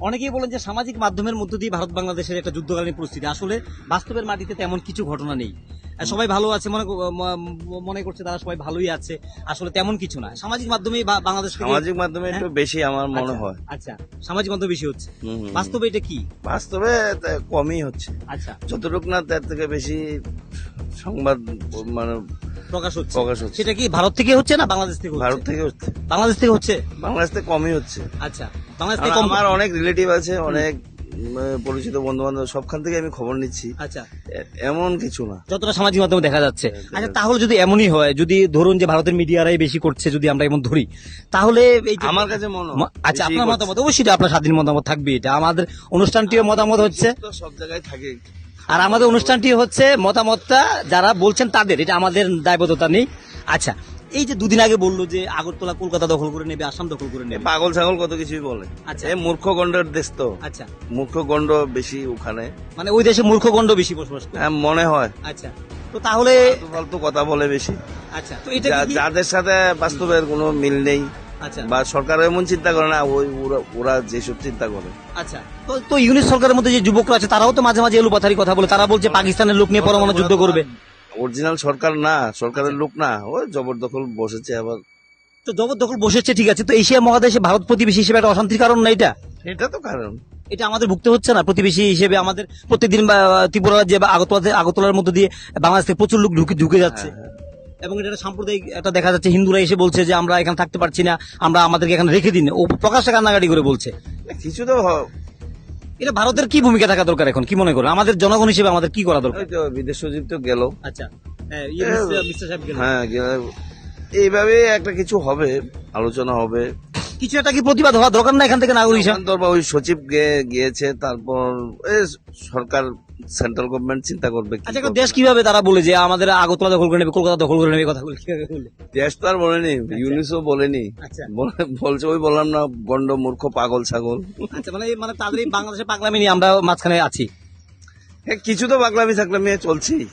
অনেকেই বলেন যে সামাজিক মাধ্যমের মধ্য দিয়ে ভারত বাংলাদেশের একটা যুদ্ধকালীন পরিস্থিতি। আসলে বাস্তবের মাটিতে তেমন কিছু ঘটনা নেই। সবাই ভালো আছে মনে মনে করছে তারা সবাই ভালোই আছে। আসলে তেমন কিছু না। সামাজিক মাধ্যমেই বা- বাংলাদেশ সামাজিক মাধ্যমে একটু বেশি আমার মনে আচ্ছা, হয়। আচ্ছা। সামাজিক মাধ্যম বেশি হচ্ছে। বাস্তবে এটা কি? বাস্তবে কমই হচ্ছে। আচ্ছা। যতটুকু না তার থেকে বেশি সংবাদ মানে প্রকাশ হচ্ছে। প্রকাশ হচ্ছে। সেটা কি ভারত থেকে হচ্ছে না বাংলাদেশ থেকে হচ্ছে? ভারত থেকে হচ্ছে। বাংলাদেশ থেকে হচ্ছে? বাংলাদেশ থেকে কমই হচ্ছে। আচ্ছা বাংলাদেশ কারণ থেকে কম আমার অনেক রিলেটিভ আছে অনেক উম, পরিচিত বন্ধু বান্ধব সবখান থেকে আমি খবর নিচ্ছি। আচ্ছা। এ- এমন কিছু না। যতটা সামাজিক মাধ্যমে দেখা যাচ্ছে। হ্যাঁ, আচ্ছা তাহলে যদি এমনই হয় যদি ধরুন যে ভারতের মিডিয়ারাই বেশি করছে যদি আমরা এমন ধরি তাহলে এই যে- আমার কাছে মনে হয় ম- আচ্ছা বেশিই আপনার করছে। মতামত? অবশ্যই এটা আপনার স্বাধীন মতামত থাকবে এটা। আমাদের অনুষ্ঠানটিও মতামত হচ্ছে। তো সব জায়গায় থাকে। আর আমাদের অনুষ্ঠানটি হচ্ছে মতামতটা যারা বলছেন তাদের এটা আমাদের দায়বদ্ধতা নেই। আচ্ছা এই যে দুদিন আগে বলল যে আগরতলা কলকাতা দখল করে নেবে আসাম দখল করে নেবে। পাগল ছাগল কত কিছুই বলে। আচ্ছা। মূর্খ গন্ডের দেশ তো। আচ্ছা। মূর্খ গন্ড বেশি ওখানে। মানে ওই দেশে মূর্খগণ্ড বেশি বসবাস হ্যাঁ, মনে হয়। আচ্ছা তো তাহলে ফালতু কথা বলে বেশি। আচ্ছা তো এটা যাদের সাথে বাস্তবের কোনো মিল নেই। বা সরকার এমন চিন্তা করে না ওই ওরা- যেসব চিন্তা করে। আচ্ছা। তো তো ইউনিট সরকারের মধ্যে যে যুবকরা আছে তারাও তো মাঝে মাঝে এলুপাথারি কথা বলে তারা বলছে পাকিস্তানের লোক নিয়ে পরমাণু যুদ্ধ করবে। অরিজিনাল সরকার না আচ্ছা। সরকারের লোক না ওই জবরদখল বসেছে আবার। তো জবরদখল বসেছে ঠিক আছে। তো এশিয়া মহাদেশে ভারত প্রতিবেশী হিসেবে একটা অশান্তির কারণ না এটা? এটা তো কারণ। এটা আমাদের ভুগতে হচ্ছে না প্রতিবেশী হিসেবে আমাদের প্রতিদিন ত্রিপুরা রাজ্যে বা আগরতলা আগরতলার মধ্যে দিয়ে বাংলাদেশ থেকে প্রচুর লোক ঢুকে ঢুকে যাচ্ছে। হ্যাঁ, এবং এটা একটা সাম্প্রদায়িক একটা দেখা যাচ্ছে। হিন্দুরা এসে বলছে যে আমরা এখানে থাকতে পারছি না আমরা আমাদেরকে এখানে রেখে দিন। ও প্রকাশ্যে কান্নাকাটি করে বলছে। কিছু তো এটা ভারতের কি ভূমিকা থাকা দরকার এখন? কি মনে করো আমাদের জনগণ হিসেবে আমাদের কি করা দরকার? বিদেশ সচিব তো গেল। আচ্ছা। হ্যাঁ, এইভাবে একটা কিছু হবে আলোচনা হবে। কিছু একটা কি প্রতিবাদ হওয়া দরকার না এখান থেকে নাগরিক ধরবা ওই সচিব গিয়েছে তারপর সরকার সেন্ট্রাল গভর্নমেন্ট চিন্তা করবে আচ্ছা দেশ কীভাবে তারা বলে যে আমাদের আগরতলা দখল করে নেবে কলকাতা দখল করে নেবে কথা কীভাবে বলে দেশ তো আর বলেনি ইউনিসও বলেনি। আচ্ছা। বলে- বলছে ওই বললাম না গন্ড মূর্খ পাগল ছাগল। আচ্ছা মানে মানে তাদের বাংলাদেশে পাগলামি নিয়ে আমরা মাঝখানে আছি। হ্যাঁ, কিছু তো পাগলামি সাকলামি চলছি।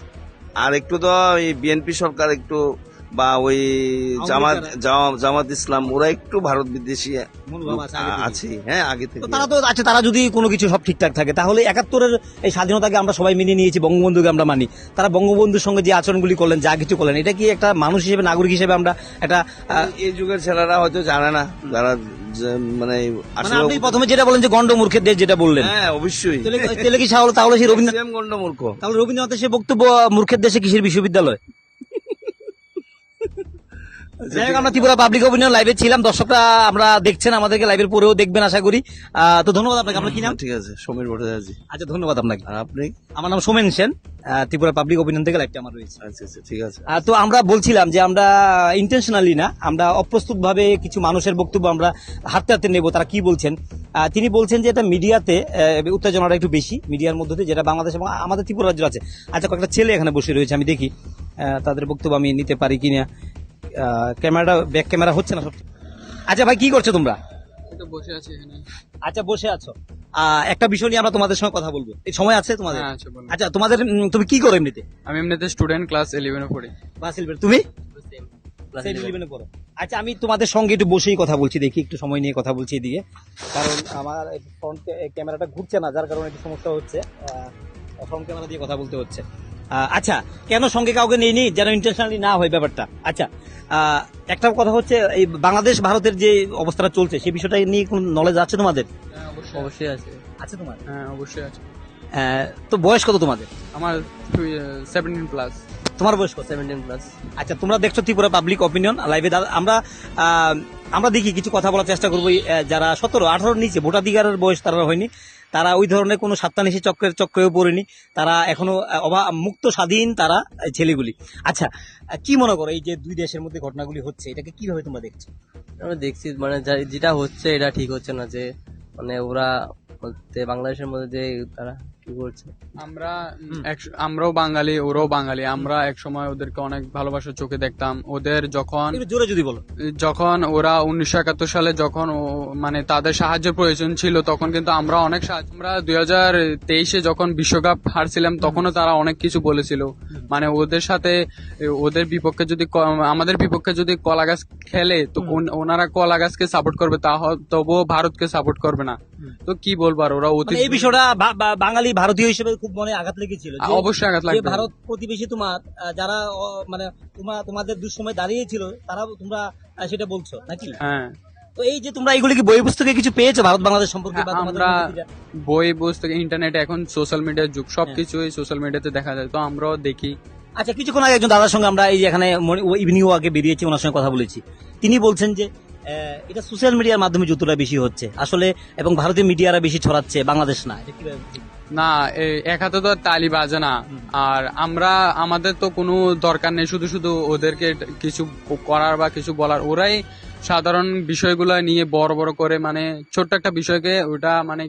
আর একটু তো এই বিএনপি সরকার একটু বা ওই জামাত জামাত ইসলাম ওরা একটু ভারত বিদেশি আছে হ্যাঁ আগে থেকে তারা তো আছে তারা যদি কোনো কিছু সব ঠিকঠাক থাকে তাহলে একাত্তরের এই স্বাধীনতাকে আমরা সবাই মেনে নিয়েছি বঙ্গবন্ধুকে আমরা মানি। তারা বঙ্গবন্ধুর সঙ্গে যে আচরণগুলি করলেন যা কিছু করলেন এটা কি একটা মানুষ হিসেবে নাগরিক হিসেবে আমরা একটা এই যুগের ছেলেরা হয়তো জানে না যারা মানে মানে আপনি প্রথমে যেটা বলেন যে গন্ড মূর্খের দেশ যেটা বললেন। হ্যাঁ অবশ্যই। তাহলে তাহলে কি তাহলে সেই রবীন্দ্রনাথ সেম গন্ড মূর্খ তাহলে রবীন্দ্রনাথের সে বক্তব্য মূর্খের দেশে কিসের বিশ্ববিদ্যালয়? যাই আমরা ত্রিপুরা পাবলিক অপিনিয়ন লাইভে ছিলাম। দর্শকরা আমরা দেখছেন আমাদেরকে লাইভের পরেও দেখবেন আশা করি। তো ধন্যবাদ আপনাকে। আপনার কি নাম? ঠিক আছে সমীর ভট্টাচার্য। আচ্ছা ধন্যবাদ আপনাকে। আর আপনি? আমার নাম সোমেন সেন। ত্রিপুরা পাবলিক অপিনিয়ন থেকে লাইভটা আমার রয়েছে। আচ্ছা আচ্ছা ঠিক আছে। তো আমরা বলছিলাম যে আমরা ইন্টেনশনালি না আমরা অপ্রস্তুত ভাবে কিছু মানুষের বক্তব্য আমরা হাতে হাতে নেব তারা কি বলছেন? তিনি বলছেন যে এটা মিডিয়াতে উত্তেজনাটা একটু বেশি মিডিয়ার মধ্যে যেটা বাংলাদেশ এবং আমাদের ত্রিপুরা রাজ্য আছে। আচ্ছা কয়েকটা ছেলে এখানে বসে রয়েছে আমি দেখি। তাদের বক্তব্য আমি নিতে পারি কিনা। ক্যামেরাটা ব্যাক ক্যামেরা হচ্ছে না সব। আচ্ছা ভাই কি করছ তোমরা? বসে আছি এখানে। আচ্ছা বসে আছো। একটা বিষয় নিয়ে আমরা তোমাদের সঙ্গে কথা বলব। এই সময় আছে তোমাদের? হ্যাঁ আচ্ছা তোমাদের তুমি কি করো এমনিতে? আমি এমনিতে স্টুডেন্ট ক্লাস ইলেভেনে পড়ি। বা সিলভার তুমি? Same 11 এ পড়ো। আচ্ছা আমি তোমাদের সঙ্গে একটু বসেই কথা বলছি দেখি একটু সময় নিয়ে কথা বলছি এদিকে। কারণ আমার ফ্রন্ট ক্যামেরাটা ঘুরছে না যার কারণে একটু সমস্যা হচ্ছে। ফ্রন্ট ক্যামেরা দিয়ে কথা বলতে হচ্ছে। আচ্ছা কেন সঙ্গে কাউকে নেইনি যেন ইন্টারন্যাশনালি না হয় ব্যাপারটা? আচ্ছা একটা কথা হচ্ছে এই বাংলাদেশ ভারতের যে অবস্থাটা চলছে সে বিষয়টা নিয়ে কোন নলেজ আছে তোমাদের? হ্যাঁ অবশ্যই অবশ্যই আছে। আছে তোমার হ্যাঁ অবশ্যই আছে। তো বয়স কত তোমাদের? আমার সেভেন্টিন প্লাস তোমার বয়স কত প্লাস আচ্ছা তোমরা দেখছ ত্রিপুরা পাবলিক অপিনিয়ন লাইভে আমরা আমরা দেখি, কিছু কথা বলার চেষ্টা করব। যারা সতেরো আঠারোর নিচে, ভোটাধিকারের বয়স তারা হয়নি। তারা ওই ধরনের কোনো সাত্তানিশি চক্রের চক্রেও পড়েনি। তারা এখনও অবা মুক্ত, স্বাধীন তারা ছেলেগুলি। আচ্ছা কি মনে করো এই যে দুই দেশের মধ্যে ঘটনাগুলি হচ্ছে, এটাকে কীভাবে তোমরা দেখছ? আমরা দেখছি মানে যেটা হচ্ছে, এটা ঠিক হচ্ছে না যে মানে ওরা বলতে বাংলাদেশের মধ্যে যে তারা আমরা আমরাও বাঙালি ওরাও বাঙালি। আমরা এক সময় ওদেরকে অনেক ভালোবাসার চোখে দেখতাম। ওদের যখন জোরে যদি বলো। যখন ওরা উনিশশো একাত্তর সালে যখন মানে তাদের সাহায্যের প্রয়োজন ছিল তখন কিন্তু আমরা অনেক সাহায্য আমরা দুই হাজার তেইশে যখন বিশ্বকাপ হারছিলাম তখনও তারা অনেক কিছু বলেছিল। মানে ওদের সাথে ওদের বিপক্ষে যদি আমাদের বিপক্ষে যদি কলা গাছ খেলে তো ওনারা কলা গাছকে সাপোর্ট করবে তা তবুও ভারতকে সাপোর্ট করবে না। তো কি বলব আর ওরা মানে অতীত এই বিষয়টা বাঙালি ভারতীয় হিসেবে খুব মনে আঘাত লেগেছিল অবশ্যই আঘাত লাগবে। ভারত প্রতিবেশী তোমার যারা মানে তোমার তোমাদের দুঃসময় দাঁড়িয়েছিল তারা তোমরা সেটা বলছো নাকি? হ্যাঁ। তো এই যে তোমরা এগুলি কি বই পুস্তকে কিছু পেয়েছ ভারত বাংলাদেশ সম্পর্কে হ্যাঁ, আমরা বই পুস্তক ইন্টারনেটে এখন সোশ্যাল মিডিয়ার যুগ সবকিছুই সোশ্যাল মিডিয়াতে দেখা যায় তো আমরাও দেখি। আচ্ছা কিছুক্ষণ আগে একজন দাদার সঙ্গে আমরা এই এখানে ইভিনিং ওয়াকে বেরিয়েছি ওনার সঙ্গে কথা বলেছি। তিনি বলছেন যে এটা সোশ্যাল মিডিয়ার মাধ্যমে যতটা বেশি হচ্ছে। আসলে এবং ভারতীয় মিডিয়ারা বেশি ছড়াচ্ছে বাংলাদেশ না? না এক হাতে তো তালি বাজে না। আর আমরা আমাদের তো কোনো দরকার নেই শুধু শুধু ওদেরকে কিছু করার বা কিছু বলার। ওরাই সাধারণ বিষয়গুলো নিয়ে বড় বড় করে মানে ছোট্ট একটা বিষয়কে ওটা মানে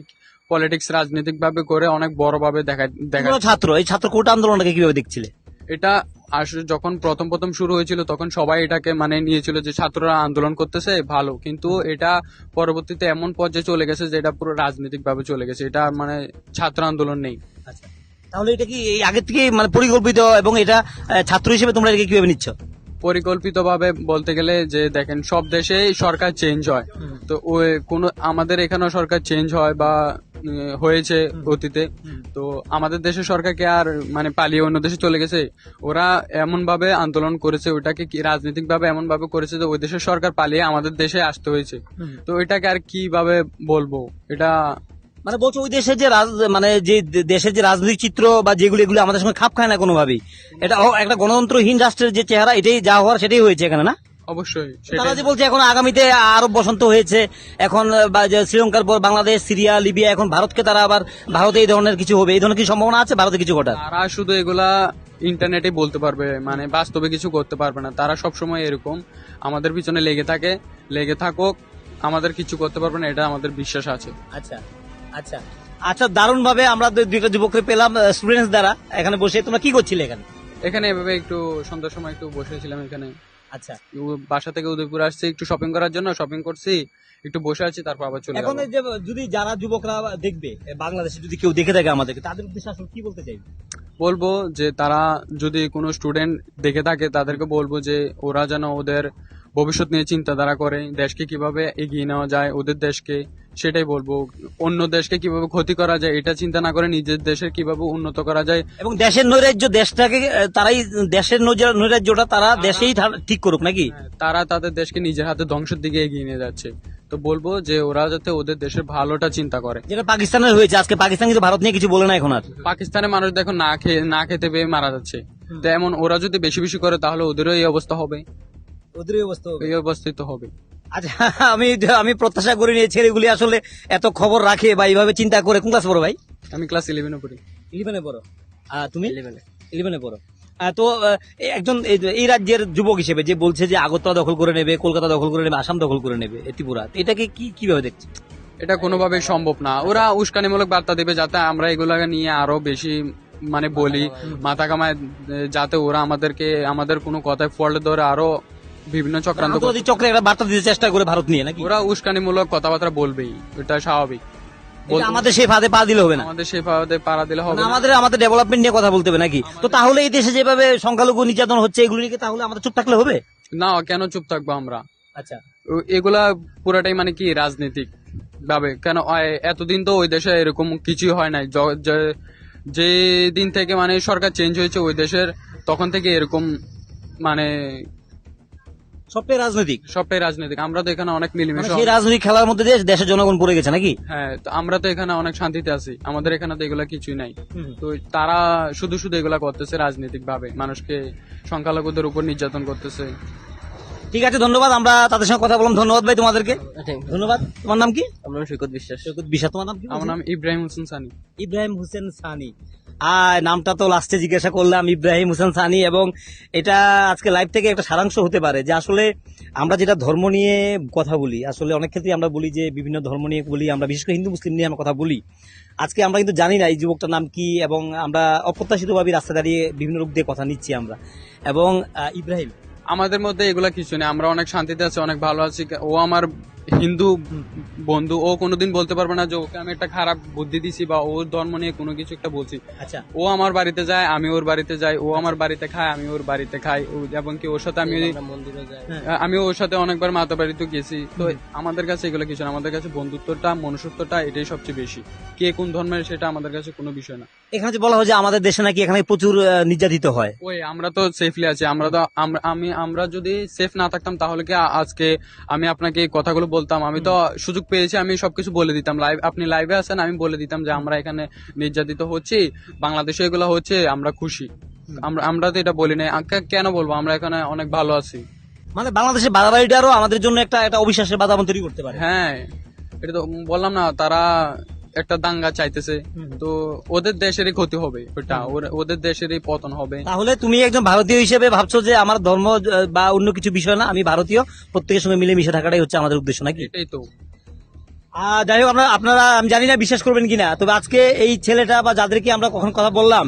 পলিটিক্স রাজনৈতিক ভাবে করে অনেক বড় ভাবে দেখা দেখা ছাত্র এই ছাত্র কোটা আন্দোলনটাকে কীভাবে দেখছিলে? এটা আসলে যখন প্রথম প্রথম শুরু হয়েছিল তখন সবাই এটাকে মানে নিয়েছিল যে ছাত্ররা আন্দোলন করতেছে ভালো। কিন্তু এটা পরবর্তীতে এমন পর্যায়ে চলে গেছে যে এটা পুরো রাজনৈতিক ভাবে চলে গেছে। এটা মানে ছাত্র আন্দোলন নেই। আচ্ছা। তাহলে এটা কি এই আগের থেকে মানে পরিকল্পিত এবং এটা ছাত্র হিসেবে তোমরা এটাকে কীভাবে নিচ্ছ? পরিকল্পিতভাবে বলতে গেলে যে দেখেন সব দেশেই সরকার চেঞ্জ হয়। তো ওই কোন আমাদের এখানেও সরকার চেঞ্জ হয় বা হয়েছে অতীতে। তো আমাদের দেশের সরকারকে আর মানে পালিয়ে অন্য দেশে চলে গেছে? ওরা এমন ভাবে আন্দোলন করেছে ওটাকে কি রাজনৈতিক ভাবে এমন ভাবে করেছে যে ওই দেশের সরকার পালিয়ে আমাদের দেশে আসতে হয়েছে। তো এটাকে আর কীভাবে বলব? এটা মানে বলছো ওই দেশের যে রাজ- মানে যে দেশের যে রাজনৈতিক চিত্র বা যেগুলো এগুলো আমাদের সঙ্গে খাপ খায় না কোনোভাবেই। এটা একটা গণতন্ত্রহীন রাষ্ট্রের যে চেহারা এটাই যা হওয়ার সেটাই হয়েছে এখানে না? অবশ্যই তারা যে বলছে এখন আগামীতে আরব বসন্ত হয়েছে। এখন শ্রীলঙ্কার পর বাংলাদেশ সিরিয়া লিবিয়া এখন ভারতকে তারা আবার ভারতে এই ধরনের কিছু হবে। এই ধরনের কি সম্ভাবনা আছে? ভারতে কিছু ঘটার? তারা শুধু এগুলা ইন্টারনেটে বলতে পারবে মানে বাস্তবে কিছু করতে পারবে না। তারা সব সময় এরকম। আমাদের পিছনে লেগে থাকে লেগে থাকুক। আমাদের কিছু করতে পারবে না এটা আমাদের বিশ্বাস আছে। আচ্ছা আচ্ছা। আচ্ছা দারুণ ভাবে আমরা দুইটা যুবককে পেলাম স্টুডেন্টস দ্বারা। এখানে বসে তোমরা কি করছিলে এখানে? এখানে এভাবে একটু সন্ধ্যার সময় একটু বসেছিলাম এখানে। আচ্ছা। বাসা থেকে উদয়পুর আসছি একটু শপিং করার জন্য শপিং করছি একটু বসে আছি তারপর আবার চলে এখন যে যদি যারা যুবকরা দেখবে বাংলাদেশে যদি কেউ দেখে থাকে আমাদেরকে তাদের উদ্দেশ্যে আসলে কি বলতে চাইবে? বলব যে তারা যদি কোনো স্টুডেন্ট দেখে থাকে তাদেরকে বলব যে ওরা যেন ওদের ভবিষ্যৎ নিয়ে চিন্তাধারা করে দেশকে কীভাবে এগিয়ে নেওয়া যায় ওদের দেশকে সেটাই বলব। অন্য দেশকে কীভাবে ক্ষতি করা যায় এটা চিন্তা না করে নিজের দেশের কীভাবে উন্নত করা যায়। এবং দেশের নৈরাজ্য দেশটাকে তারাই দেশের নৈরাজ্যটা তারা দেশেই ঠিক করুক নাকি? তারা তাদের দেশকে নিজের হাতে ধ্বংসের দিকে এগিয়ে নিয়ে যাচ্ছে। তো বলব যে ওরা যাতে ওদের দেশের ভালোটা চিন্তা করে। যেটা পাকিস্তানের হয়েছে আজকে পাকিস্তান কিন্তু ভারত নিয়ে কিছু বলে না এখন আর। পাকিস্তানের মানুষ দেখো না খেয়ে না খেতে পেয়ে মারা যাচ্ছে। তো এমন ওরা যদি বেশি বেশি করে তাহলে ওদেরও এই অবস্থা হবে। ওদেরও এই অবস্থা হবে। এই অবস্থায় তো হবে। আচ্ছা আমি আমি প্রত্যাশা করি নি ছেলেগুলি আসলে এত খবর রাখে বা এইভাবে চিন্তা করে। কোন ক্লাস পড়ো ভাই? আমি ক্লাস ইলেভেনে পড়ি। ইলেভেনে পড়ো। তুমি? ইলেভেনে ইলেভেনে পড়ো। তো এই একজন এই- এই রাজ্যের যুবক হিসেবে যে বলছে যে আগরতলা দখল করে নেবে কলকাতা দখল করে নেবে আসাম দখল করে নেবে ত্রিপুরা এটাকে কি কীভাবে দেখছে? এটা কোনোভাবেই সম্ভব না। ওরা উস্কানিমূলক বার্তা দেবে যাতে আমরা এগুলাকে নিয়ে আরও বেশি মানে বলি মাথা কামায় যাতে ওরা আমাদেরকে আমাদের কোনো কথায় ফল্ট ধরে আরও বিভিন্ন চক্রান্ত আন্তর্জাতিক চক্রে একটা বার্তা দিতে চেষ্টা করে ভারত নিয়ে নাকি? ওরা উস্কানিমূলক কথাবার্তা বলবেই এটা স্বাভাবিক। আমাদের সেই ফাঁদে পা দিলে হবে না। আমাদের সেভাবে পাড়া দিলে হবে মানে আমাদের আমাদের ডেভেলপমেন্ট নিয়ে কথা বলতে হবে নাকি? তো তাহলে এই দেশে যেভাবে সংখ্যালঘু নির্যাতন হচ্ছে এগুলো নিয়ে তাহলে আমাদের চুপ থাকলে হবে? না কেন চুপ থাকব আমরা? আচ্ছা। এগুলা পুরাটাই মানে কি রাজনীতিক ভাবে? কেন এতদিন তো ওই দেশে এরকম কিছুই হয় নাই। যে দিন থেকে মানে সরকার চেঞ্জ হয়েছে ওই দেশের তখন থেকে এরকম মানে সবটাই রাজনৈতিক। সবটাই রাজনীতিক। আমরা তো এখানে অনেক মানে মিলিমিশে সেই রাজনৈতিক খেলার মধ্যে দিয়ে দেশের জনগণ পড়ে গেছে নাকি? হ্যাঁ তো আমরা তো এখানে অনেক শান্তিতে আছি। আমাদের এখানে তো এগুলা কিছুই নাই। তো তারা শুধু শুধু এগুলা করতেছে রাজনৈতিক ভাবে মানুষকে সংখ্যালঘুদের উপর নির্যাতন করতেছে। ঠিক আছে ধন্যবাদ। আমরা তাদের সঙ্গে কথা বললাম। ধন্যবাদ ভাই তোমাদেরকে। ধন্যবাদ। তোমার নাম কি? আমার নাম সৈকত বিশ্বাস। সৈকত বিশ্বাস। তোমার নাম কি আমার নাম ইব্রাহিম হোসেন সানি। ইব্রাহিম হোসেন সানি। আয়, নামটা তো লাস্টে জিজ্ঞাসা করলাম, ইব্রাহিম হোসেন সানি এবং এটা আজকে লাইভ থেকে একটা সারাংশ হতে পারে যে আসলে আমরা যেটা ধর্ম নিয়ে কথা বলি, আসলে অনেক ক্ষেত্রে আমরা বলি যে বিভিন্ন ধর্ম নিয়ে বলি, আমরা বিশেষ করে হিন্দু, মুসলিম নিয়ে আমরা কথা বলি। আজকে আমরা কিন্তু জানি না এই যুবকটার নাম কি এবং আমরা অপ্রত্যাশিতভাবে রাস্তা দাঁড়িয়ে বিভিন্ন রূপ দিয়ে কথা নিচ্ছি আমরা। এবং ইব্রাহিম। আমাদের মধ্যে এগুলা কিছু নেই, আমরা অনেক শান্তিতে আছি, অনেক ভালো আছি, ও আমার হিন্দু বন্ধু ও কোনোদিন বলতে পারবে না যে ওকে আমি একটা খারাপ বুদ্ধি দিছি বা ওর ধর্ম নিয়ে কোনো কিছু একটা বলছি। আচ্ছা। ও আমার বাড়িতে যায় আমি ওর বাড়িতে যাই ও আমার বাড়িতে খায় আমি ওর বাড়িতে খাই এবং কি ওর সাথে আমি যাই। আমি ওর সাথে অনেকবার মাতা বাড়িতে গেছি। তো আমাদের কাছে এগুলো কিছু না আমাদের কাছে বন্ধুত্বটা মনুষ্যত্বটা এটাই সবচেয়ে বেশি। কে কোন ধর্মের সেটা আমাদের কাছে কোনো বিষয় না। এখানে যে বলা হয় যে আমাদের দেশে নাকি এখানে প্রচুর নির্যাতিত হয়। ওই আমরা তো সেফলি আছি আমরা তো আমি আমরা যদি সেফ না থাকতাম তাহলে কি আজকে আমি আপনাকে এই কথাগুলো বলতাম আমি তো সুযোগ পেয়েছি আমি সবকিছু বলে দিতাম। লাইভ আপনি লাইভে আছেন আমি বলে দিতাম যে আমরা এখানে নির্যাতিত হচ্ছি বাংলাদেশে এগুলো হচ্ছে আমরা খুশি। আমরা আমরা তো এটা বলি না কেন বলব? আমরা এখানে অনেক ভালো আছি। মানে বাংলাদেশের বাড়াবাড়িটারও আমাদের জন্য একটা একটা অবিশ্বাসের বাধা তৈরি করতে পারে। হ্যাঁ এটা তো বললাম না তারা একটা দাঙ্গা চাইতেছে তো ওদের দেশেরই ক্ষতি হবে ওটা ওদের দেশেরই পতন হবে। তাহলে তুমি একজন ভারতীয় হিসেবে ভাবছ যে আমার ধর্ম বা অন্য কিছু বিষয় না আমি ভারতীয় প্রত্যেকের সঙ্গে মিলে মিশে থাকাটাই হচ্ছে আমাদের উদ্দেশ্য নাকি? এটাই তো। যাই হোক আপনারা আপনারা আমি জানি না বিশ্বাস করবেন কিনা তবে আজকে এই ছেলেটা বা যাদেরকে আমরা কখন কথা বললাম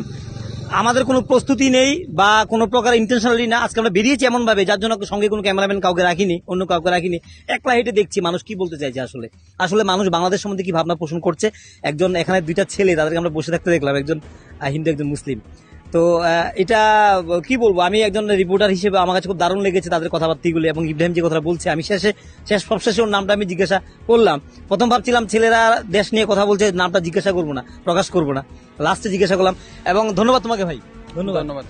আমাদের কোনো প্রস্তুতি নেই বা কোনো প্রকার ইন্টেনশনালি না। আজকে আমরা বেরিয়েছি এমন ভাবে যার জন্য সঙ্গে কোনো ক্যামেরাম্যান কাউকে রাখিনি, অন্য কাউকে রাখিনি। একলা হেঁটে দেখছি মানুষ কি বলতে চাইছে আসলে। আসলে মানুষ বাংলাদেশ সম্বন্ধে কি ভাবনা পোষণ করছে? একজন এখানে দুইটা ছেলে, তাদেরকে আমরা বসে থাকতে দেখলাম, একজন হিন্দু, একজন মুসলিম। তো এটা কি বলব? আমি একজন রিপোর্টার হিসেবে আমার কাছে খুব দারুণ লেগেছে তাদের কথাবার্তাগুলো এবং ইব্রাহিম যে কথা বলছে আমি শেষে শেষ সবশেষে ওর নামটা আমি জিজ্ঞাসা করলাম। প্রথম ভাবছিলাম ছেলেরা দেশ নিয়ে কথা বলছে নামটা জিজ্ঞাসা করব না প্রকাশ করব না। লাস্টে জিজ্ঞাসা করলাম। এবং ধন্যবাদ তোমাকে ভাই। ধন্যবাদ। ধন্যবাদ।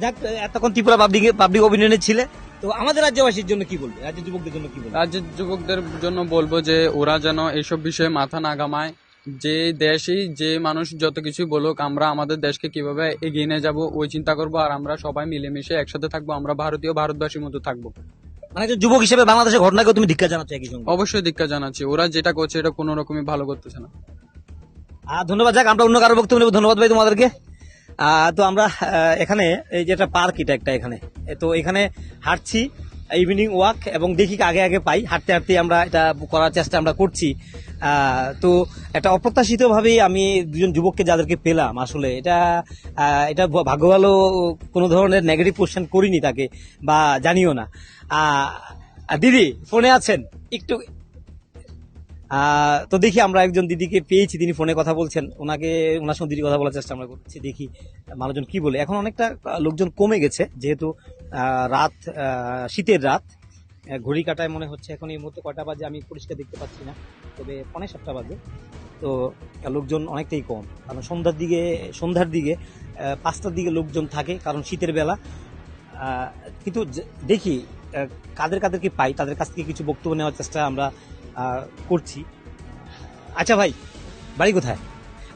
যাক এতক্ষণ ত্রিপুরা পাবলিক পাবলিক অপিনিয়নে ছিলে। তো আমাদের রাজ্যবাসীর জন্য কি বলবে? রাজ্যের যুবকদের জন্য কি বলবে? রাজ্যের যুবকদের জন্য বলব যে ওরা যেন এইসব বিষয়ে মাথা না ঘামায়। যে দেশই যে মানুষ যত কিছু বলুক আমরা আমাদের দেশকে কীভাবে এগিয়ে নিয়ে যাব ওই চিন্তা করব আর আমরা সবাই মিলেমিশে একসাথে থাকব আমরা ভারতীয় ভারতবাসীর মতো থাকব। মানে যুবক হিসেবে বাংলাদেশের ঘটনাকে তুমি ধিক্কার জানাচ্ছ একই সঙ্গে? অবশ্যই দীক্ষা জানাচ্ছি। ওরা যেটা করছে এটা কোনো রকমই ভালো করতেছে না। আর ধন্যবাদ যাক আমরা অন্য কারও বক্তব্য নেব। ধন্যবাদ ভাই তোমাদেরকে। তো আমরা এখানে এই যে একটা পার্ক এটা একটা এখানে। তো এখানে হাঁটছি। ইভিনিং ওয়াক এবং দেখি আগে আগে পাই। হাঁটতে হাঁটতে আমরা এটা করার চেষ্টা আমরা করছি। তো একটা অপ্রত্যাশিত ভাবেই আমি দুজন যুবককে যাদেরকে পেলাম, আসলে এটা এটা ভাগ্য ভালো কোনো ধরনের নেগেটিভ কোশ্চেন করিনি তাকে বা জানিও না। দিদি ফোনে আছেন? একটু তো দেখি আমরা একজন দিদিকে পেয়েছি, তিনি ফোনে কথা বলছেন। ওনাকে, ওনার সঙ্গে দিদি কথা বলার চেষ্টা আমরা করছি, দেখি মানুষজন কি বলে। এখন অনেকটা লোকজন কমে গেছে, যেহেতু রাত শীতের রাত। ঘড়ি কাটায় মনে হচ্ছে এখন এই মুহূর্তে কটা বাজে আমি পরিষ্কার দেখতে পাচ্ছি না, তবে পনেরো সাতটা বাজে। তো লোকজন অনেকটাই কম। কারণ সন্ধ্যার দিকে সন্ধ্যার দিকে পাঁচটার দিকে লোকজন থাকে, কারণ শীতের বেলা। কিন্তু দেখি কাদের কাদেরকে পাই, তাদের কাছ থেকে কিছু বক্তব্য নেওয়ার চেষ্টা আমরা করছি। আচ্ছা ভাই, বাড়ি কোথায়?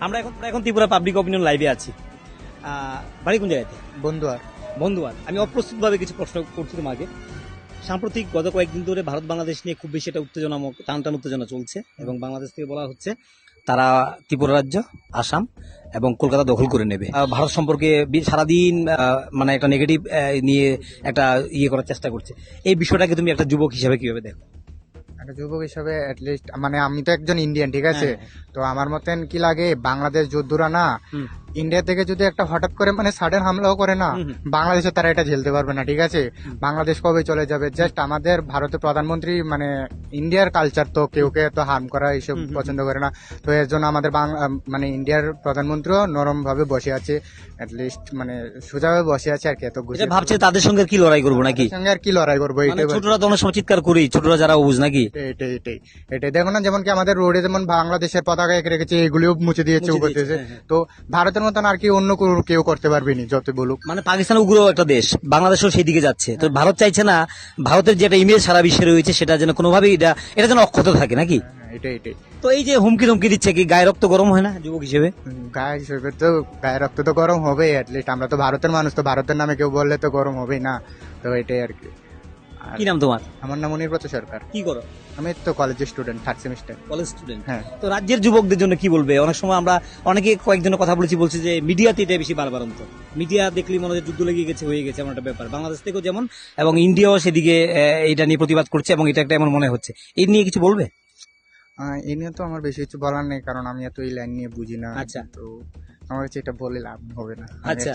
আমরা এখন এখন ত্রিপুরা পাবলিক অপিনিয়ন লাইভে আছি। বাড়ি কোন জায়গাতে? বন্ধু আর বন্ধুবান আমি অপ্রস্তুতভাবে কিছু প্রশ্ন করছি তোমাকে সাম্প্রতিক গত কয়েকদিন ধরে ভারত বাংলাদেশ নিয়ে খুব বেশি একটা উত্তেজনামক টান টান উত্তেজনা চলছে এবং বাংলাদেশ থেকে বলা হচ্ছে তারা ত্রিপুরা রাজ্য আসাম এবং কলকাতা দখল করে নেবে। ভারত সম্পর্কে সারাদিন মানে একটা নেগেটিভ নিয়ে একটা ইয়ে করার চেষ্টা করছে। এই বিষয়টাকে তুমি একটা যুবক হিসেবে কীভাবে দেখো? একটা যুবক হিসাবে লিস্ট মানে আমি তো একজন ইন্ডিয়ান ঠিক আছে? হ্যাঁ, তো আমার মতেন কি লাগে বাংলাদেশ যোদ্ধরা না। ইন্ডিয়া থেকে যদি একটা হঠাৎ করে মানে সাডেন হামলাও করে না। বাংলাদেশে তারা এটা ঝেলতে পারবে না ঠিক আছে? বাংলাদেশ কবে চলে যাবে? জাস্ট আমাদের ভারতের প্রধানমন্ত্রী মানে ইন্ডিয়ার কালচার তো কেউ কে তো হার্ম করা এইসব পছন্দ করে না। তো এর জন্য আমাদের মানে ইন্ডিয়ার প্রধানমন্ত্রীও নরম ভাবে বসে আছে লিস্ট মানে সোজাভাবে বসে আছে আর কি এত ভাবছে তাদের সঙ্গে কি লড়াই করব নাকি? সঙ্গে আর কি লড়াই করব মানে। ছোটরা তো অনেক সময় চিৎকার করি ছোটরা যারা অবুঝ নাকি? এটাই এটাই এটাই দেখো না যেমন কি আমাদের রোডে যেমন বাংলাদেশের পতাকা এঁকে রেখেছে এগুলিও মুছে দিয়েছে তো উপর ভারতের মতন আর কি অন্য কেউ- কেউ করতে পারবে নি যত বলুক। মানে পাকিস্তান উগ্র একটা দেশ বাংলাদেশও সেই দিকে যাচ্ছে। তো ভারত চাইছে না ভারতের যে একটা ইমেজ সারা বিশ্বে রয়েছে সেটা যেন কোনোভাবেই এটা এটা যেন অক্ষত থাকে নাকি? হ্যাঁ, এটাই এটাই। তো এই যে হুমকি ধুমকি দিচ্ছে কি গায়ে রক্ত গরম হয় না যুবক হিসেবে? গায়ে হিসেবে তো গায়ে রক্ত তো গরম হবে অ্যাটলিস্ট আমরা তো ভারতের মানুষ তো ভারতের নামে কেউ বললে তো গরম হবেই না। তো এটাই আর কি। কি নাম তোমার? আমার নাম অনির্বাচ সরকার। কি করো? আমি তো কলেজের student third semester college student হ্যাঁ। তো রাজ্যের যুবকদের জন্য কি বলবে? অনেক সময় আমরা অনেকে কয়েকজনের কথা বলেছি বলছে যে মিডিয়াতে এটা বেশি বারবারন্ত মিডিয়া দেখলি মনে হয় যুদ্ধ লেগে গেছে হয়ে গেছে এমন একটা ব্যাপার। বাংলাদেশ থেকেও যেমন এবং ইন্ডিয়াও সেদিকে এটা নিয়ে প্রতিবাদ করছে এবং এটা একটা এমন মনে হচ্ছে। এই নিয়ে কিছু বলবে? এই নিয়ে তো আমার বেশি কিছু বলার নেই কারণ আমি এত এই লাইন নিয়ে বুঝি না। আচ্ছা। তো আমার কাছে এটা বলে লাভ হবে না। আচ্ছা।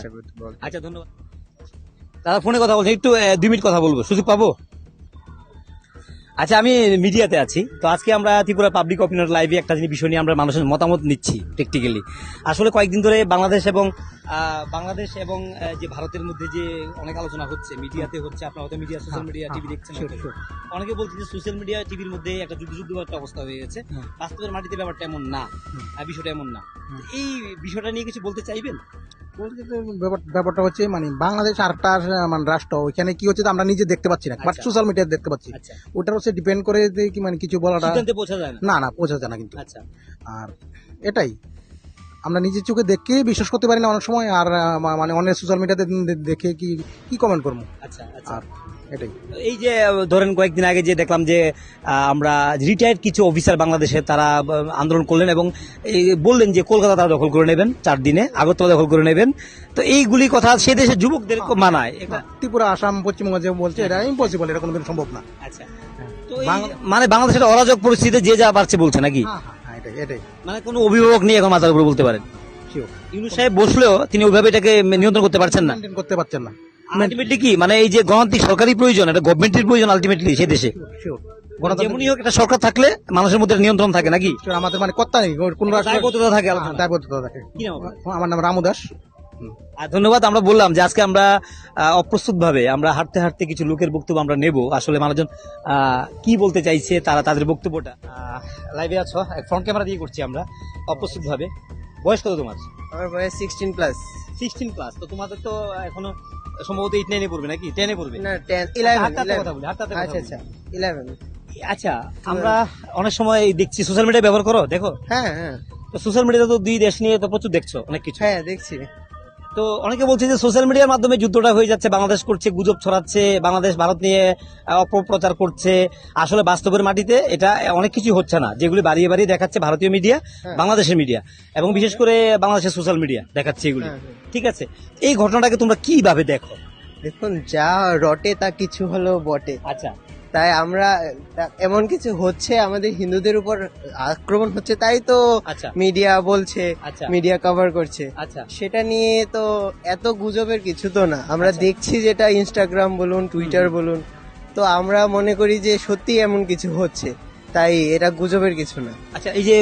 আচ্ছা ধন্যবাদ। দাদা ফোনে কথা বলছি একটু দুই মিনিট কথা বলব। সুযোগ পাবো? আচ্ছা আমি মিডিয়াতে আছি। তো আজকে আমরা ত্রিপুরা পাবলিক অপিনিয়ন লাইভে একটা জিনিস বিষয় নিয়ে আমরা মানুষের মতামত নিচ্ছি প্র্যাকটিক্যালি আসলে কয়েকদিন ধরে বাংলাদেশ এবং বাংলাদেশ এবং যে ভারতের মধ্যে যে অনেক আলোচনা হচ্ছে মিডিয়াতে হচ্ছে আপনারা হয়তো মিডিয়া সোশ্যাল মিডিয়া টিভি দেখছেন। অনেকে বলছে যে সোশ্যাল মিডিয়া টিভির মধ্যে একটা যুদ্ধ যুদ্ধ একটা অবস্থা হয়ে গেছে। হুম। বাস্তবের মাটিতে ব্যাপারটা এমন না আহ, বিষয়টা এমন না। এই বিষয়টা নিয়ে কিছু বলতে চাইবেন? ব্যাপারটা হচ্ছে মানে বাংলাদেশ আরেকটা মানে রাষ্ট্র ওইখানে কি হচ্ছে আমরা নিজে দেখতে পাচ্ছি না বাট। সোশ্যাল মিডিয়া দেখতে পাচ্ছি। আচ্ছা। ওটার হচ্ছে ডিপেন্ড করে যে কি মানে কিছু বলাটা যায় না। না না পৌঁছা যায় না কিন্তু। আচ্ছা। আর এটাই। আমরা নিজের চোখে দেখে বিশ্বাস করতে পারি না অনেক সময় আর মানে অনেক সোশ্যাল মিডিয়াতে দেখে কি কি কমেন্ট করব। আচ্ছা আচ্ছা। আর এটাই। এই যে ধরেন কয়েকদিন আগে যে দেখলাম যে আমরা রিটায়ার্ড কিছু অফিসার বাংলাদেশে তারা আন্দোলন করলেন এবং এই বললেন যে কলকাতা তারা দখল করে নেবেন চার দিনে আগরতলা দখল করে নেবেন। তো এইগুলি কথা সে দেশের যুবকদের মানায় ত্রিপুরা আসাম পশ্চিমবঙ্গ যে বলছে এটা ইম্পসিবল এটা কোনোদিন সম্ভব না। আচ্ছা। বাংলা- মানে বাংলাদেশের অরাজক পরিস্থিতিতে যে যা পারছে বলছে নাকি? হ্যাঁ হ্যাঁ মানে কোনো অভিভাবক নিয়ে এখন মাথার উপরে বলতে পারেন? ইউনুস সাহেব বসলেও তিনি ওইভাবে এটাকে নিয়ন্ত্রণ করতে পারছেন না। করতে পারছেন না। আলটিমেটলি কি? মানে এই যে গণতান্ত্রিক সরকারি প্রয়োজন এটা গভর্নমেন্টের প্রয়োজন আলটিমেটলি সে দেশে। যেমনই হোক একটা সরকার থাকলে মানুষের মধ্যে নিয়ন্ত্রণ থাকে নাকি? আমাদের মানে কর্তা নেই কোন দায়বদ্ধতা থাকে দায়বদ্ধতা থাকে। আপনার? আমার নাম রামু দাস। ধন্যবাদ আমরা বললাম যে আজকে আমরা অপ্রস্তুত ভাবে আমরা হাঁটতে হাঁটতে কিছু লোকের বক্তব্য আমরা নেব। আসলে মানুষজন আহ, কি বলতে চাইছে তারা তাদের বক্তব্যটা লাইভে আছো ফ্রন্ট ক্যামেরা দিয়ে করছি আমরা অপ্রস্তুত ভাবে বয়স কত তোমার? আমার বয়স সিক্সটিন প্লাস সিক্সটিন প্লাস তো তোমাদের তো এখনও সম্ভবত এইট নাইনে পড়বে নাকি? টেনে পড়বে? না টেন ইলেভেন কথা বলি হাতটাতে আচ্ছা আচ্ছা ইলেভেন আচ্ছা আমরা অনেক সময় দেখছি সোশ্যাল মিডিয়া ব্যবহার করো দেখো। হ্যাঁ হ্যাঁ। তো সোশ্যাল মিডিয়াতে তো দুই দেশ নিয়ে তো প্রচুর দেখছ অনেক কিছু। হ্যাঁ দেখছি। তো অনেকে বলছে যে সোশ্যাল মিডিয়ার মাধ্যমে যুদ্ধটা হয়ে যাচ্ছে বাংলাদেশ করছে গুজব ছড়াচ্ছে বাংলাদেশ ভারত নিয়ে অপপ্রচার করছে। আসলে বাস্তবের মাটিতে এটা অনেক কিছু হচ্ছে না যেগুলি বাড়িয়ে বাড়িয়ে দেখাচ্ছে ভারতীয় মিডিয়া হ্যাঁ। বাংলাদেশের মিডিয়া এবং বিশেষ করে বাংলাদেশের সোশ্যাল মিডিয়া দেখাচ্ছে এগুলি। হ্যাঁ, হ্যাঁ। ঠিক আছে? এই ঘটনাটাকে তোমরা কীভাবে দেখো? দেখুন যা রটে তা কিছু হলেও বটে। আচ্ছা। তাই আমরা এমন কিছু হচ্ছে আমাদের হিন্দুদের উপর আক্রমণ হচ্ছে তাই তো আচ্ছা। মিডিয়া বলছে আচ্ছা। মিডিয়া কভার করছে। আচ্ছা। সেটা নিয়ে তো এত গুজবের কিছু তো না। আমরা আচ্ছা। দেখছি যেটা ইনস্টাগ্রাম বলুন টুইটার বলুন তো আমরা মনে করি যে সত্যি এমন কিছু হচ্ছে। তাই এটা গুজবের কিছু না। আচ্ছা এই যে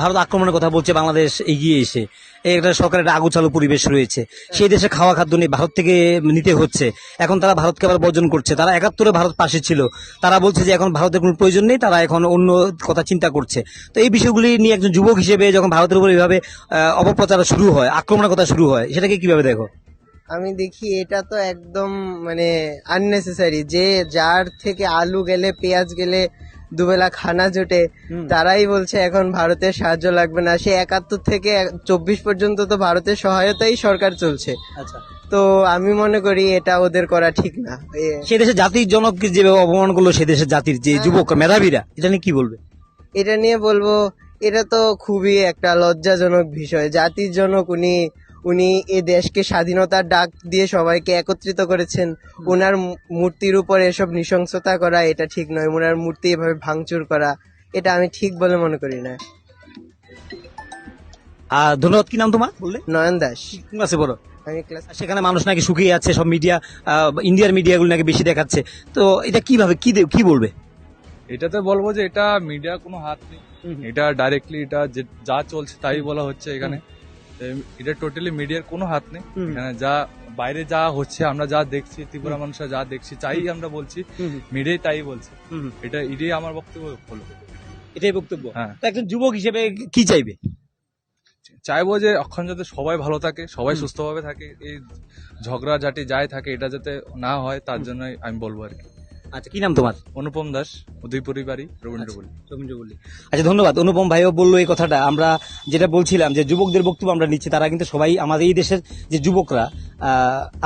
ভারত আক্রমণের কথা বলছে বাংলাদেশ এগিয়ে এসে এই একটা সরকারের একটা আগুচালু পরিবেশ রয়েছে। সেই দেশে খাওয়া খাদ্য নিয়ে ভারত থেকে নিতে হচ্ছে। এখন তারা ভারতকে আবার বর্জন করছে। তারা একাত্তরে ভারত পাশে ছিল। তারা বলছে যে এখন ভারতের কোনো প্রয়োজন নেই তারা এখন অন্য কথা চিন্তা করছে। তো এই বিষয়গুলি নিয়ে একজন যুবক হিসেবে যখন ভারতের উপর এইভাবে অপপ্রচার শুরু হয় আক্রমণের কথা শুরু হয় সেটাকে কীভাবে দেখো? আমি দেখি এটা তো একদম মানে আননেসেসারি যে যার থেকে আলু গেলে পেঁয়াজ গেলে দুবেলা খানা জোটে। তারাই বলছে এখন ভারতের সাহায্য লাগবে না। সে একাত্তর থেকে চব্বিশ পর্যন্ত তো ভারতের সহায়তাই সরকার চলছে। আচ্ছা। তো আমি মনে করি এটা ওদের করা ঠিক না। সে দেশের জাতির জনককে যে অপমান করল সে দেশের জাতির যে যুবক মেধাবীরা এটা নিয়ে কি বলবে? এটা নিয়ে বলব এটা তো খুবই একটা লজ্জাজনক বিষয়। জাতির জনক উনি উনি এ দেশকে স্বাধীনতার ডাক দিয়ে সবাইকে একত্রিত করেছেন। ওনার মূর্তির উপর এসব নৃশংসতা করা এটা ঠিক নয় ওনার মূর্তি এভাবে ভাঙচুর করা এটা আমি ঠিক বলে মনে করি না। আর ধন্যবাদ কি নাম তোমার? বললে? নয়ন দাস। আছে বলো? আমি ক্লাস সেখানে মানুষ নাকি শুকিয়ে যাচ্ছে সব মিডিয়া ইন্ডিয়ার মিডিয়াগুলো নাকি বেশি দেখাচ্ছে। তো এটা কীভাবে কি কি বলবে? এটাতে বলব যে এটা মিডিয়া কোনো হাত নেই। এটা ডাইরেক্টলি এটা যে- যা চলছে তাই বলা হচ্ছে এখানে। এটা টোটালি মিডিয়ার কোনো হাত নেই। এখানে যা বাইরে যা হচ্ছে আমরা যা দেখছি ত্রিপুরা মানুষরা যা দেখছি চাই আমরা বলছি মিডিয়াই তাই বলছে। এটা এটাই আমার বক্তব্য। হলো এটাই বক্তব্য। হ্যাঁ। একজন যুবক হিসেবে কি চাইবে? চাইব যে অক্ষণ যাতে সবাই ভালো থাকে সবাই সুস্থভাবে থাকে এই ঝগড়া ঝাঁটি যাই থাকে এটা যাতে না হয় তার জন্যই আমি বলব আর কি। আচ্ছা কি নাম তোমার অনুপম দাস উদয়পুরি বাড়ি রবীন্দ্র বলি রবীন্দ্র বল্লী। আচ্ছা ধন্যবাদ অনুপম ভাইও বলল এই কথাটা আমরা যেটা বলছিলাম যে যুবকদের বক্তব্য আমরা নিচ্ছি তারা কিন্তু সবাই আমাদের এই দেশের যে যুবকরা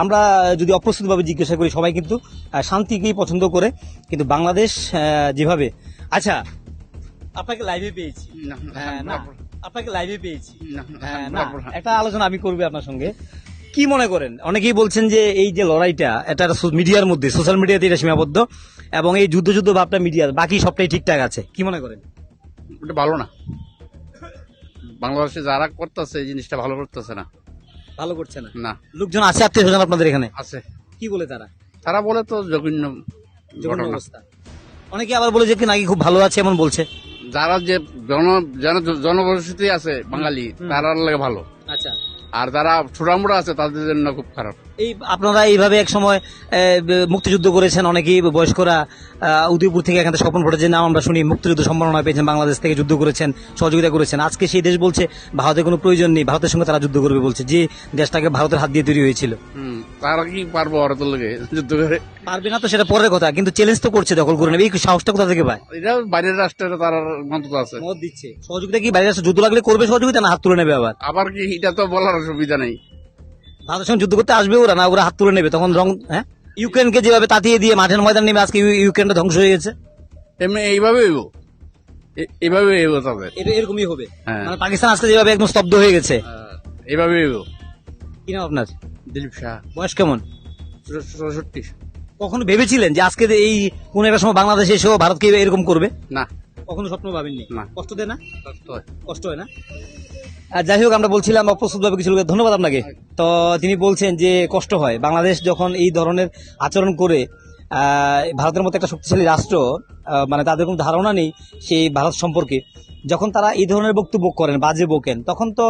আমরা যদি অপ্রস্তুতভাবে জিজ্ঞাসা করি সবাই কিন্তু শান্তিকেই পছন্দ করে কিন্তু বাংলাদেশ যেভাবে আচ্ছা আপনাকে লাইভে পেয়েছি হ্যাঁ, না আপনাকে লাইভে পেয়েছি হ্যাঁ, না একটা আলোচনা আমি করব আপনার সঙ্গে কি মনে করেন? অনেকেই বলছেন যে এই যে লড়াইটা এটা মিডিয়ার মধ্যে সোশ্যাল মিডিয়াতে এটা সীমাবদ্ধ এবং এই যুদ্ধ যুদ্ধ ভাবটা মিডিয়া বাকি সবটাই ঠিকঠাক আছে। কি মনে করেন? ওটা ভালো না। বাংলাদেশে যারা করতেছে এই জিনিসটা ভালো করতেছে না। ভালো করছে না? না। লোকজন আছে আত্মীয় স্বজন আপনাদের এখানে? আছে। কি বলে তারা? তারা বলে তো জঘন্য জঘন্য অবস্থা। অনেকে আবার বলে যে কি নাকি খুব ভালো আছে এমন বলছে। যারা যে জন জন- জনবসতি আছে বাঙালি তারা লাগে ভালো। আর যারা ছোটামোটা আছে তাদের জন্য খুব খারাপ। এই আপনারা এইভাবে এক সময় মুক্তিযুদ্ধ করেছেন অনেকেই বয়স্করা উদয়পুর থেকে এখান থেকে স্বপ্ন ফোটেছে নাম আমরা শুনি মুক্তিযুদ্ধ সম্মাননা পেয়েছেন বাংলাদেশ থেকে যুদ্ধ করেছেন সহযোগিতা করেছেন। আজকে সেই দেশ বলছে ভারতের কোনো প্রয়োজন নেই ভারতের সঙ্গে তারা যুদ্ধ করবে বলছে যে দেশটাকে ভারতের হাত দিয়ে তৈরি হয়েছিল। তারা কি পারব ভারতের লোকে যুদ্ধ করে? পারবে না তো সেটা পরের কথা কিন্তু চ্যালেঞ্জ তো করছে দখল করে নেবে এই সাহসটা কোথা থেকে পায়? এটা বাইরের রাষ্ট্রের তার মন্তব্য আছে। মত দিচ্ছে। সহযোগিতা কি বাইরের রাষ্ট্র যুদ্ধ লাগলে করবে সহযোগিতা না হাত তুলে নেবে আবার? আবার কি এটা তো বলার সুবিধা নেই। ভারতের সঙ্গে যুদ্ধ করতে আসবে ওরা না ওরা হাত তুলে নেবে। তখন রং হ্যাঁ? ইউক্রেনকে যেভাবে তাতিয়ে দিয়ে মাঠের ময়দান নেবে আজকে ইউ- ইউক্রেনটা ধ্বংস হয়ে গেছে। এমনি এইভাবে এগো এ- এইভাবে এগো তাদের? এটা এরকমই হবে। হ্যাঁ। মানে পাকিস্তান আজকে যেভাবে একদম স্তব্ধ হয়ে গেছে। হ্যাঁ, এইভাবে এগো কি নাম আপনার? দিলীপ শাহ। বয়স কেমন? চৌষট্টি কখনো ভেবেছিলেন যে আজকে এই কোন একটা সময় বাংলাদেশ এসেও ভারতকে এরকম করবে? না। কখনো স্বপ্ন ভাবেননি? না। কষ্ট দেয় না? কষ্ট হয়। কষ্ট হয় না? আর যাই হোক আমরা বলছিলাম অপ্রস্তুত ভাবে কিছু লোকের ধন্যবাদ আপনাকে। তো তিনি বলছেন যে কষ্ট হয়। বাংলাদেশ যখন এই ধরনের আচরণ করে ভারতের মতো একটা শক্তিশালী রাষ্ট্র মানে তাদের কোনো ধারণা নেই সেই ভারত সম্পর্কে যখন তারা এই ধরনের বক্তব্য করেন বাজে বকেন তখন তো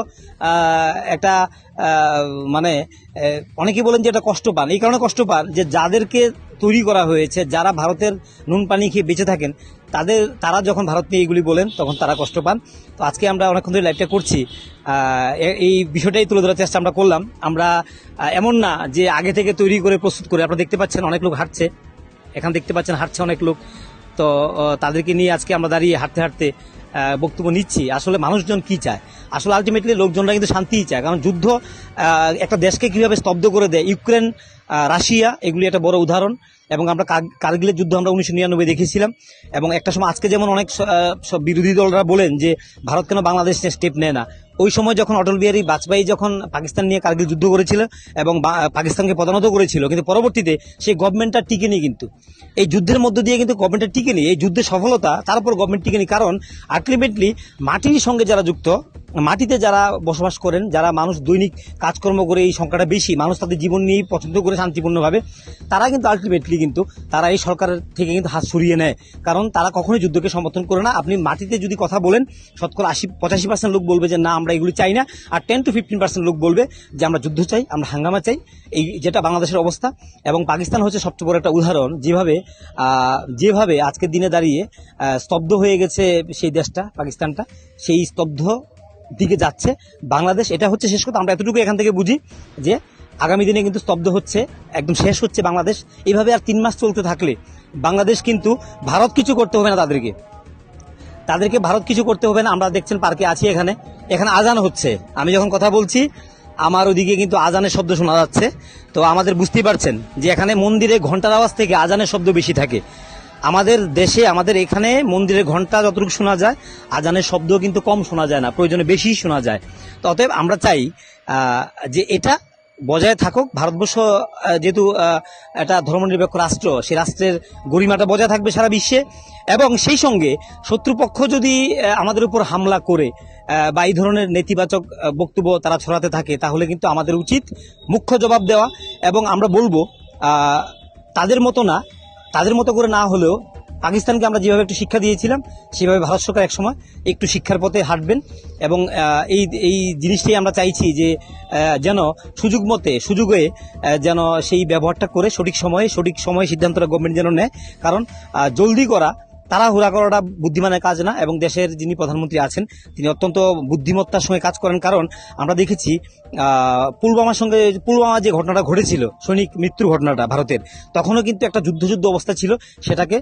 একটা মানে আহ, অনেকেই বলেন যে এটা কষ্ট পান। এই কারণে কষ্ট পান যে যাদেরকে তৈরি করা হয়েছে যারা ভারতের নুন পানি খেয়ে বেঁচে থাকেন তাদের, তারা যখন ভারত নিয়ে এইগুলি বলেন, তখন তারা কষ্ট পান। তো আজকে আমরা অনেকক্ষণ ধরে লাইভটা করছি। এই বিষয়টাই তুলে ধরার চেষ্টা আমরা করলাম। আমরা এমন না যে আগে থেকে তৈরি করে, প্রস্তুত করে, আপনারা দেখতে পাচ্ছেন অনেক লোক হাঁটছে। এখানে দেখতে পাচ্ছেন হাঁটছে অনেক লোক। তো তাদেরকে নিয়ে আজকে আমরা দাঁড়িয়ে হাঁটতে হাঁটতে বক্তব্য নিচ্ছি। আসলে মানুষজন কি চায়? আসলে আলটিমেটলি লোকজনরা কিন্তু শান্তিই চায়। কারণ যুদ্ধ একটা দেশকে কীভাবে স্তব্ধ করে দেয়, ইউক্রেন রাশিয়া, এগুলি একটা বড় উদাহরণ। এবং আমরা কার- কার্গিলের যুদ্ধ আমরা উনিশশো নিরানব্বই দেখেছিলাম এবং একটা সময় আজকে যেমন অনেক সব বিরোধী দলরা বলেন যে ভারত কেন বাংলাদেশ স্টেপ নেয় না। ওই সময় যখন অটল বিহারী বাজপেয়ী যখন পাকিস্তান নিয়ে কার্গিল যুদ্ধ করেছিল এবং পাকিস্তানকে পদানত করেছিল, কিন্তু পরবর্তীতে সেই গভর্নমেন্টটা টিকে টিকেনি কিন্তু। এই যুদ্ধের মধ্য দিয়ে কিন্তু গভর্নমেন্টটা টিকেনি, এই যুদ্ধের সফলতা, তার উপর গভর্নমেন্ট টিকেনি কারণ আলটিমেটলি মাটির সঙ্গে যারা যুক্ত, মাটিতে যারা বসবাস করেন, যারা মানুষ দৈনিক কাজকর্ম করে এই সংখ্যাটা বেশি, মানুষ তাদের জীবন নিয়েই পছন্দ করে শান্তিপূর্ণভাবে, তারা কিন্তু আলটিমেটলি কিন্তু তারা এই সরকারের থেকে কিন্তু হাত সরিয়ে নেয়। কারণ তারা কখনোই যুদ্ধকে সমর্থন করে না। আপনি মাটিতে যদি কথা বলেন, শতকরা আশি, পঁচাশি পার্সেন্ট লোক বলবে যে, না, আমরা এগুলি চাই না। আর টেন টু ফিফটিন পার্সেন্ট লোক বলবে যে, আমরা যুদ্ধ চাই, আমরা হাঙ্গামা চাই। এই যেটা বাংলাদেশের অবস্থা। এবং পাকিস্তান হচ্ছে সবচেয়ে বড় একটা উদাহরণ। যেভাবে যেভাবে আজকের দিনে দাঁড়িয়ে স্তব্ধ হয়ে গেছে সেই দেশটা, পাকিস্তানটা, সেই স্তব্ধ দিকে যাচ্ছে। বাংলাদেশ, এটা হচ্ছে শেষ কথা। আমরা এতটুকু এখান থেকে বুঝি যে আগামী দিনে কিন্তু স্তব্ধ হচ্ছে, একদম শেষ হচ্ছে বাংলাদেশ। এইভাবে আর তিন মাস চলতে থাকলে বাংলাদেশ কিন্তু ভারত কিছু করতে হবে না তাদেরকে। তাদেরকে ভারত কিছু করতে হবে না, আমরা দেখছেন পার্কে আছি এখানে। এখানে আজান হচ্ছে। আমি যখন কথা বলছি, আমার ওদিকে কিন্তু আজানের শব্দ শোনা যাচ্ছে। তো আমাদের বুঝতেই পারছেন যে এখানে মন্দিরে ঘণ্টার আওয়াজ থেকে আজানের শব্দ বেশি থাকে। আমাদের দেশে, আমাদের এখানে মন্দিরের ঘণ্টা যতটুকু শোনা যায়, আজানের শব্দ কিন্তু কম শোনা যায় না, প্রয়োজনে বেশি শোনা যায়। তো অতএব আমরা চাই যে এটা বজায় থাকুক, ভারতবর্ষ যেহেতু একটা ধর্মনিরপেক্ষ রাষ্ট্র, সেই রাষ্ট্রের গরিমাটা বজায় থাকবে সারা বিশ্বে। এবং সেই সঙ্গে শত্রুপক্ষ যদি আমাদের উপর হামলা করে বা এই ধরনের নেতিবাচক বক্তব্য তারা ছড়াতে থাকে, তাহলে কিন্তু আমাদের উচিত মুখ্য জবাব দেওয়া। এবং আমরা বলব তাদের মতো না, তাদের মতো করে না হলেও পাকিস্তানকে আমরা যেভাবে একটু শিক্ষা দিয়েছিলাম, সেভাবে ভারত সরকার একসময় একটু শিক্ষার পথে হাঁটবেন এবং এই এই জিনিসটাই আমরা চাইছি যে যেন সুযোগ মতে, সুযোগে যেন সেই ব্যবহারটা করে সঠিক সময়ে সঠিক সময়ে সিদ্ধান্তটা গভর্নমেন্ট যেন নেয়। কারণ জলদি করা তাড়াহুড়া করাটা বুদ্ধিমানের কাজ না এবং দেশের যিনি প্রধানমন্ত্রী আছেন, তিনি অত্যন্ত বুদ্ধিমত্তার সঙ্গে কাজ করেন। কারণ আমরা দেখেছি পুলওয়ামার সঙ্গে পুলওয়ামা যে ঘটনাটা ঘটেছিল, সৈনিক মৃত্যুর ঘটনাটা ভারতের, তখনও কিন্তু একটা যুদ্ধ যুদ্ধ অবস্থা ছিল, সেটাকে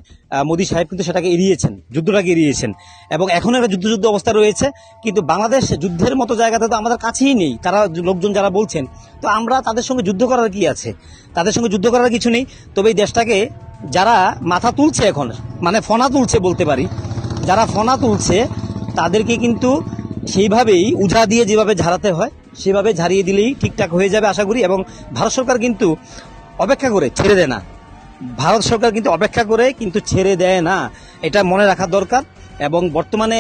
মোদী সাহেব কিন্তু সেটাকে এড়িয়েছেন, যুদ্ধটাকে এড়িয়েছেন। এবং এখন একটা যুদ্ধ যুদ্ধ অবস্থা রয়েছে, কিন্তু বাংলাদেশ যুদ্ধের মতো জায়গাতে তো আমাদের কাছেই নেই। তারা লোকজন যারা বলছেন, তো আমরা তাদের সঙ্গে যুদ্ধ করার কি আছে? তাদের সঙ্গে যুদ্ধ করার কিছু নেই, তবে এই দেশটাকে যারা মাথা তুলছে এখন মানে ফনা তুলছে বলতে পারি, যারা ফনা তুলছে, তাদেরকে কিন্তু সেইভাবেই উজা দিয়ে যেভাবে ঝাড়াতে হয়, সেভাবে ঝাড়িয়ে দিলেই ঠিকঠাক হয়ে যাবে আশা করি। এবং ভারত সরকার কিন্তু অপেক্ষা করে, ছেড়ে দেয় না। ভারত সরকার কিন্তু অপেক্ষা করে, কিন্তু ছেড়ে দেয় না। এটা মনে রাখা দরকার। এবং বর্তমানে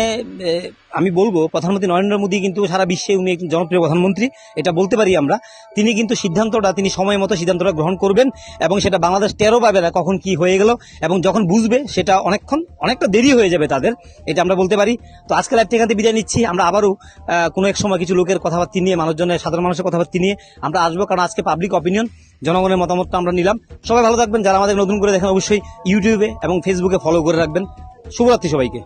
আমি বলব, প্রধানমন্ত্রী নরেন্দ্র মোদী কিন্তু সারা বিশ্বে উনি একজন জনপ্রিয় প্রধানমন্ত্রী, এটা বলতে পারি আমরা। তিনি কিন্তু সিদ্ধান্তটা, তিনি সময় মতো সিদ্ধান্তটা গ্রহণ করবেন এবং সেটা বাংলাদেশ টেরও পাবে না কখন কি হয়ে গেল এবং যখন বুঝবে সেটা অনেকক্ষণ, অনেকটা দেরি হয়ে যাবে তাদের, এটা আমরা বলতে পারি। তো আজকে লাইভ থেকে বিদায় নিচ্ছি। আমরা আবারও কোনো এক সময় কিছু লোকের কথাবার্তা নিয়ে, মানুষজনের, সাধারণ মানুষের কথাবার্তা নিয়ে আমরা আসব, কারণ আজকে পাবলিক অপিনিয়ন জনগণের মতামতটা আমরা নিলাম। সবাই ভালো থাকবেন। যারা আমাদের নতুন করে দেখেন, অবশ্যই ইউটিউবে এবং ফেসবুকে ফলো করে রাখবেন। শুভরাত্রি সবাইকে।